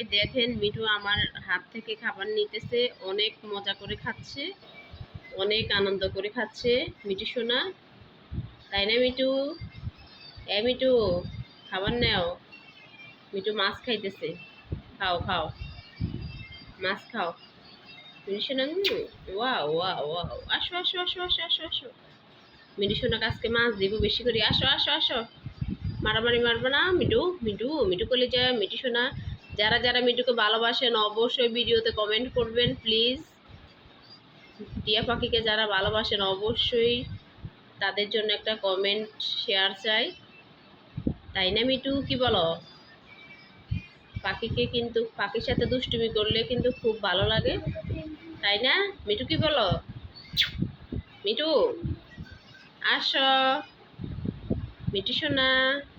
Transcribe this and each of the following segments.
সবাই দেখেন, মিঠু আমার হাত থেকে খাবার নিতেছে, অনেক মজা করে খাচ্ছে, অনেক আনন্দ করে খাচ্ছে। মিঠু সোনা, তাই না মিঠু? এ মিঠু, খাবার নেও। মিঠু মাছ খাইতেছে। খাও খাও। মাছ খাও। মিঠু সোনা ওয়া ওয়া ওয়া আসো আসো আসো আসো আসো আসো। মিঠু সোনাকে আজকে মাছ দিব, বেশি করে। আসো আসো আসো। মারামারি মারবে না, মিঠু মিঠু মিঠু কলে যায় মিঠু সোনা। যারা যারা মিঠুকে ভালোবাসেন, অবশ্যই ভিডিওতে কমেন্ট করবেন প্লিজ টিয়া পাখিকে যারা ভালোবাসেন, অবশ্যই তাদের জন্য একটা কমেন্ট শেয়ার চাই। তাই না মিঠু? কি বলো? পাখিকে কিন্তু, পাখির সাথে দুষ্টুমি করলে কিন্তু খুব ভালো লাগে। তাই না? মিঠু কি বলো? মিঠু, আস। মিটু সোনা,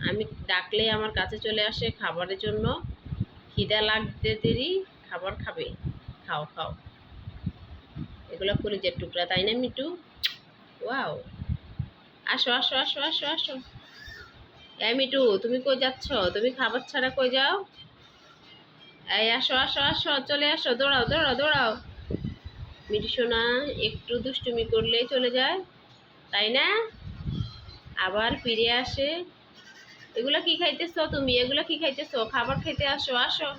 আমি ডাকলে আমার কাছে চলে আসে খাবারের জন্য। খিদা লাগতে দেরি, খাবার খাবে। খাও খাও। এগুলো কলিজের টুকরা, তাই না মিটু ওয়াও। আসো আসো আসো আসো আসো। এই মিটু তুমি কই যাচ্ছ? তুমি খাবার ছাড়া কই যাও? এই আসো আসো আসো, চলে আসো, দৌড়াও দৌড়াও দৌড়াও। মিটু সোনা, একটু দুষ্টুমি করলেই চলে যায়, তাই না? আবার ফিরে আসে। এগুলো কি খাইতেছো তুমি? এগুলো কি খাইতেছো? খাবার খেতে আসো আসো।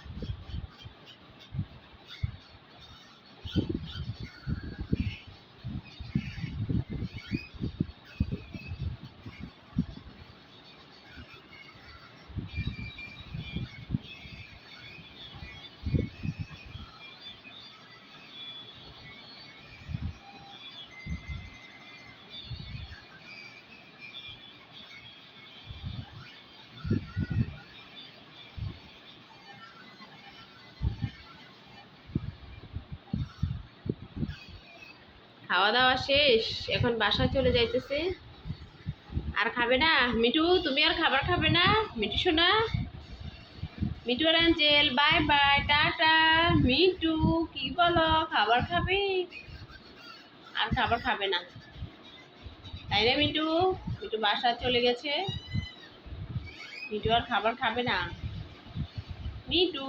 খাওয়া দাওয়া শেষ, এখন বাসা চলে যাইতেছে। আর খাবে না? মিঠু, তুমি আর খাবার খাবে না? মিঠু সোনা মিঠু আর angel, bye bye, tata. Mithu, কি বলো, খাবার খাবে? আর খাবার খাবে না। তাই না মিঠু মিঠু বাসা চলে গেছে। মিঠু আর খাবার খাবে না। মিঠু,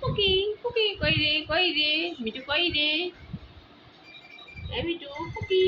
কুকি কুকি, কই রে কই রে? মিঠু কই রে? এই মিঠু কুকি